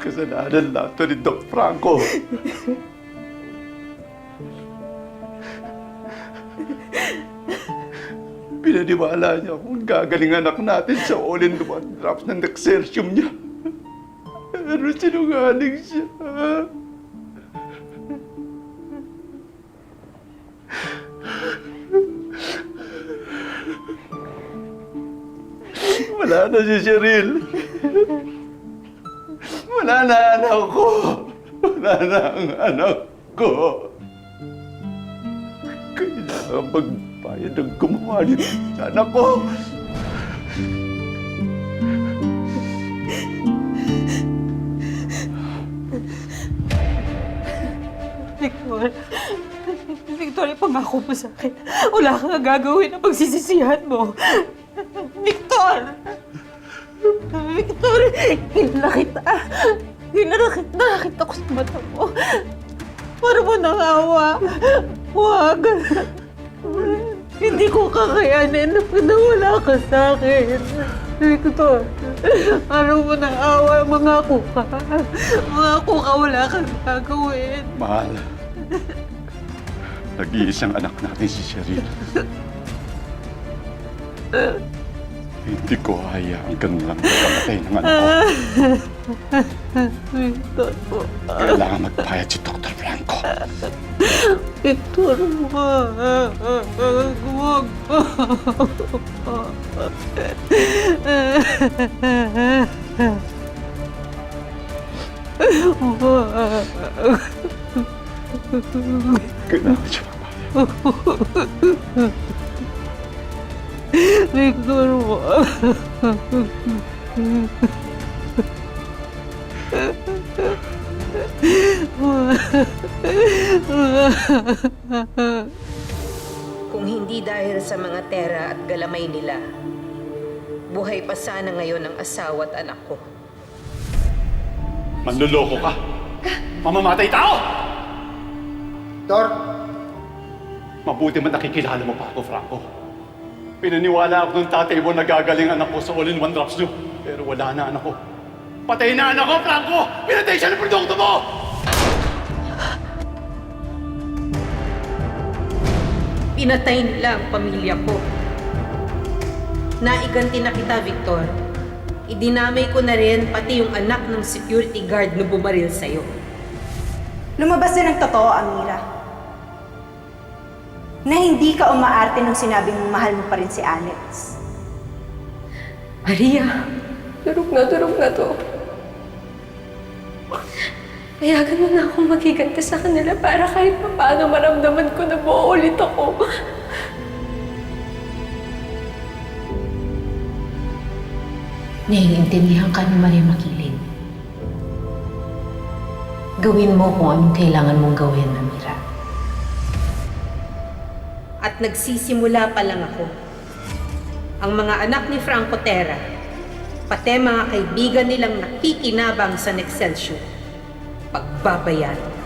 Kasalanan lahat to ni Doc Franco. Pinaniwala niya kung gagaling anak natin sa all-in-one drops ng Excelsium niya. Pero sinungaling siya. Wala na si Cheryl. Wala na anak ko. Wala na ang anak ko. Kailangan magbayad ng gumawa nito sa anak ko. Victor, Victor, ipangako mo sa akin. Wala kang gagawin na pagsisisihan mo. Victor! Victor, kilala kita. Kilala kita. Ko sa mata mo. Para mo nangawa. Huwag. Hindi ko kakayanin na wala ka sa akin. Victor, ano mo nang awa, mangako ka. Mangako ka, wala kang gagawin. Mahal. Nag-iisang anak natin si Cheryl. Hindi ko hayaan ganun lang pagkamatay ng anak ko. Victor, Kailangan magbayad si Dr. Blanco. Victor, wag. Wag. Kailangan siya magbayad. Victor, wag. Kung hindi dahil sa mga tera at galamay nila, buhay pa sana ngayon ang asawa at anak ko. Manluloko ka! Mamamatay tao! Dor, Mabuti man nakikilala mo pa ako, Franco. Pinaniwala ako ng tatay mo na gagaling anak ko sa all-in-one drops niyo. Pero wala na anak ko. Patay na anak ko, Franco! Pinatay siya ng produkto mo! Pinatay nila ang pamilya ko. Naiganti na kita, Victor. Idinamay ko na rin pati yung anak ng security guard na bumaril sa'yo. Lumabas din ang totoo, Amira. Na hindi ka umaarte nung sinabing mahal mo pa rin si Alex. Maria, durog na durog na to. Kaya ganun na akong magigante sa kanila para kahit pa paano maramdaman ko na buo ulit ako. Naiintindihan ka ni Maria Makiling. Gawin mo kung anong kailangan mong gawin, Amira. Nagsisimula pa lang ako. Ang mga anak ni Franco Terra, pati mga kaibigan nilang nakikinabang sa Nexcelsior, pagbabayan.